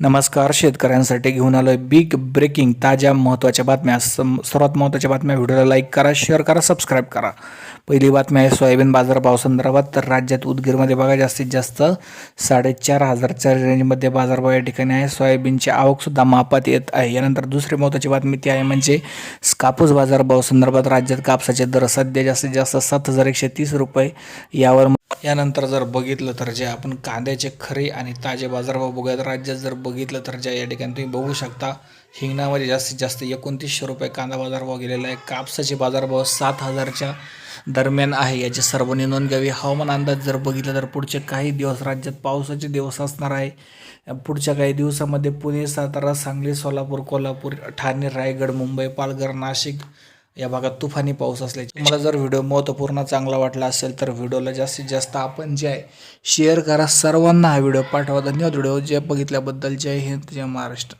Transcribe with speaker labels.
Speaker 1: नमस्कार शेतकऱ्यांसाठी घेऊन आलोय बिग ब्रेकिंग ताज्या महत्त्वाच्या बातम्या. सर्वात महत्त्वाच्या बातम्या व्हिडिओला लाईक करा शेअर करा सबस्क्राईब करा. पहिली बातमी आहे सोयाबीन बाजारभाव संदर्भात तर राज्यात उदगीरमध्ये बघा जास्तीत जास्त साडेचार हजारच्या रेंजमध्ये बाजारभाव या ठिकाणी आहे. सोयाबीनची आवकसुद्धा मापात येत आहे. यानंतर दुसरी महत्त्वाची बातमी ती आहे म्हणजे कापूस बाजारभाव संदर्भात राज्यात कापसाचे दर सध्या जास्तीत जास्त सात हजार एकशे तीस रुपये यावर यानंतर जर बघितलं तर जे आपण कांद्याचे खरे आणि ताजे बाजारभाव बघूयात राज्यात जर बघितलं तर ज्या या ठिकाणी तुम्ही बघू शकता हिंगणामध्ये जास्तीत जास्त एकोणतीसशे रुपये कांदा बाजारभाव गेलेला आहे. कापसाचे बाजारभाव सात हजारच्या दरम्यान आहे. याची सर्वांनी नोंद घ्यावी. हवामान अंदाज जर बघितलं तर पुढचे काही दिवस राज्यात पावसाचे दिवस असणार आहे. पुढच्या काही दिवसामध्ये पुणे सातारा सांगली सोलापूर कोल्हापूर ठाणे रायगड मुंबई पालघर नाशिक या भागात तुफानी पाऊस असल्याचे. मला जर व्हिडिओ महत्त्वपूर्ण चांगला वाटला असेल तर व्हिडिओला जास्तीत जास्त आपण जे आहे शेअर करा. सर्वांना हा व्हिडिओ पाठवा. धन्यवाद व्हिडिओ जे बघितल्याबद्दल. जय हिंद. जय महाराष्ट्र.